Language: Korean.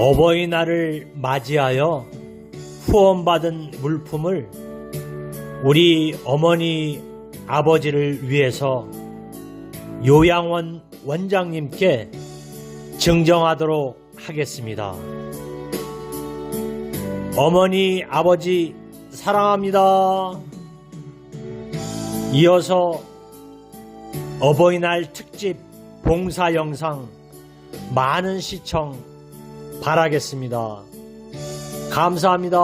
어버이날을 맞이하여 후원받은 물품을 우리 어머니 아버지를 위해서 요양원 원장님께 증정하도록 하겠습니다. 어머니 아버지 사랑합니다. 이어서 어버이날 특집 봉사 영상 많은 시청 바라겠습니다. 감사합니다.